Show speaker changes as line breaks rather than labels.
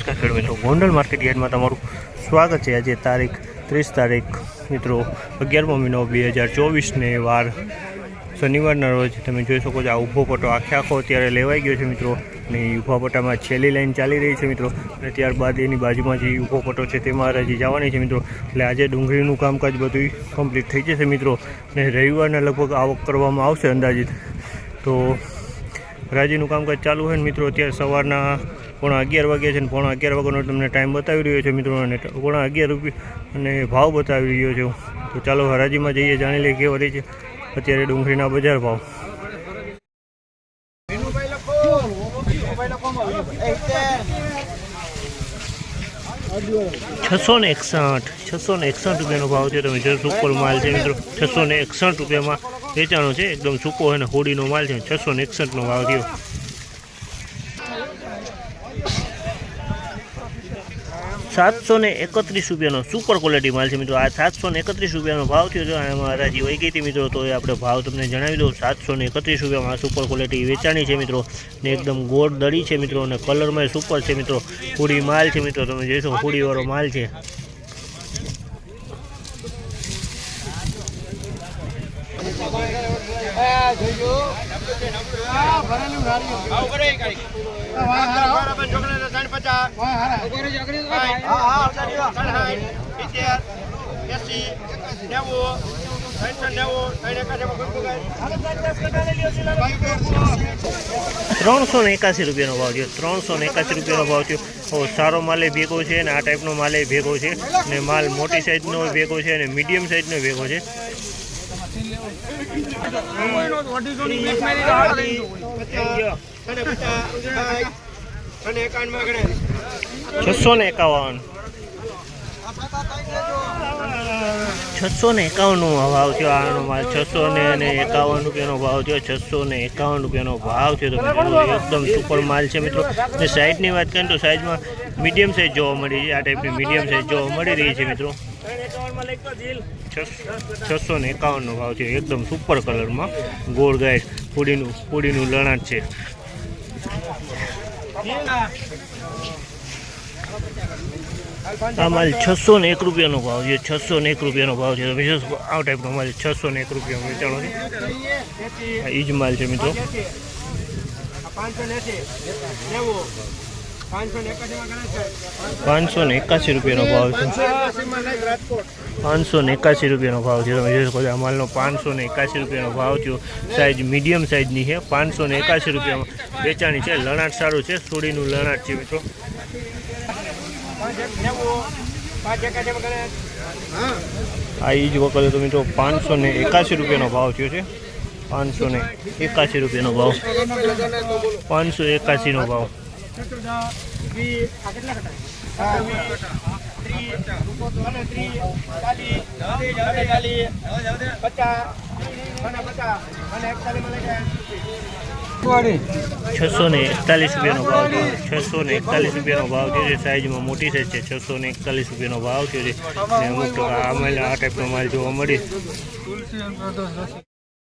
નમસ્કાર ખેડૂત મિત્રો ગોંડલ માર્કેટ યાર્ડમાં તમારું સ્વાગત છે. આજે તારીખ ત્રીસ તારીખ, મિત્રો, અગિયારમો મહિનો બે હજાર ચોવીસને વાર શનિવારના રોજ તમે જોઈ શકો છો આ ઊભો પટ્ટો આખે આખો અત્યારે લેવાઈ ગયો છે, મિત્રો. અને એ ઊભા પટ્ટામાં છેલ્લી લાઈન ચાલી રહી છે, મિત્રો. અને ત્યારબાદ એની બાજુમાં જે ઊભો પટ્ટો છે તેમાં હજી જવાની છે, મિત્રો. એટલે આજે ડુંગળીનું કામકાજ બધું કમ્પ્લીટ થઈ જશે, મિત્રો. અને રવિવારના લગભગ આવક કરવામાં આવશે અંદાજિત. તો રાજીનું કામકાજ ચાલુ હોય ને મિત્રો, અત્યારે સવારના પોણા અગિયાર વાગ્યા છે ને પોણા અગિયાર વાગ્યાનો તમને ટાઈમ બતાવી રહ્યો છે મિત્રો, અને પોણા અગિયાર રૂપિયા અને ભાવ બતાવી રહ્યો છે. તો ચાલો, હરાજીમાં જઈએ, જાણી લઈએ કેવા રહી છે. અત્યારે ડુંગળીના બજાર ભાવ. છસો ને એકસઠ, છસો ને એકસઠ રૂપિયાનો ભાવ છે. તમે જો સુપર માલ છે મિત્રો, છસો ને એકસઠ રૂપિયામાં વેચાણો છે. એકદમ સૂકો અને હોડીનો માલ છે. છસો ને એકસઠનો ભાવ થયો. સાતસો ને એકત્રીસ રૂપિયાનો સુપર ક્વોલિટી માલ છે મિત્રો. આ સાતસો ને એકત્રીસ રૂપિયાનો ભાવ થયો છે. એમાં હરાજી વહી ગઈ હતી મિત્રો. તો એ આપણે ભાવ તમને જણાવી દઉં. સાતસો ને એકત્રીસ રૂપિયામાં સુપર ક્વોલિટી વેચાણી છે મિત્રો. ને એકદમ ગોળ દડી છે મિત્રો. અને કલરમાં સુપર છે મિત્રો. હુડી માલ છે મિત્રો. તમે જોઈશો હુડીવાળો માલ છે. ત્રણસો ને એકાસી રૂપિયાનો ભાવ થયો. ત્રણસો ને એકાસી રૂપિયાનો ભાવ થયો. સારો માલે ભેગો છે અને આ ટાઈપનો માલે ભેગો છે. ને માલ મોટી સાઈઝનો ભેગો છે અને મીડિયમ સાઈઝનો ભેગો છે. છસો ને એકાવન. છસો ને એકાવનનો ભાવ થયો. આનો માલ છસો ને એકાવન રૂપિયાનો ભાવ થયો. છસો ને એકાવન રૂપિયાનો ભાવ થયો. તો એકદમ સુપર માલ છે મિત્રો. સાઈઝની વાત કરીએ તો સાઈઝમાં મીડિયમ સાઈઝ જોવા મળી છે. આ ટાઈપની મીડિયમ સાઈઝ જોવા મળી રહી છે મિત્રો. છસો ને એકાવનનો ભાવ છે. એકદમ સુપર કલરમાં ગોળ ગાય પૂડીનું પૂડીનું લણાટ છે. આ માલ છસો ને એક રૂપિયાનો ભાવ છે. છસો ને એક રૂપિયાનો ભાવ છે. તમે જોશો આ ટાઈપનો માલ છસો ને એક રૂપિયામાં વેચાણો છે. જ માલ છે મિત્રો. પાંચસો ને એકાસી રૂપિયાનો ભાવ છે. પાંચસો ને એકાસી રૂપિયાનો ભાવ છે. તમે જોઈ શકો છો આ માલનો પાંચસો ને એકાસી રૂપિયાનો ભાવ થયો. સાઇઝ મીડિયમ સાઈઝની છે. પાંચસો ને એકાસી રૂપિયામાં વેચાણી છે. લણાટ સારું છે. સોડીનું લણાટ છે મિત્રો. આ એ જ વખતે તો મિત્રો પાંચસો ને એકાસી રૂપિયાનો ભાવ થયો છે. પાંચસો ને એકાસી રૂપિયાનો ભાવ. પાંચસો એકાસીનો ભાવ. છસો ને એકતાલીસ રૂપિયાનો ભાવ છસો ને એકતાલીસ રૂપિયાનો ભાવ છે. સાઈઝમાં મોટી સાઈઝ છે. છસો ને એકતાલીસ રૂપિયાનો ભાવ છે. અને અમુક આ ટાઈપનો માલ જોવા મળી